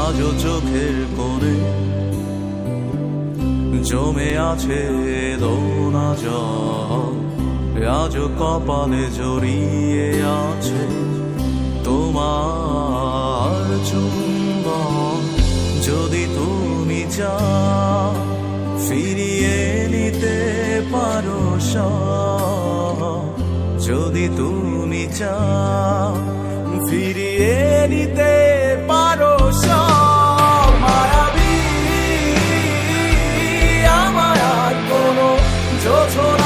আজ চোখের কোণে জমে আছে দোনা জল। আজ কপালে জড়িয়ে আছে তোমার চুম্বন। যদি তুমি চাও ফিরিয়ে নিতে পারো যদি তুমি চাও ফিরিয়ে নিতে 这错。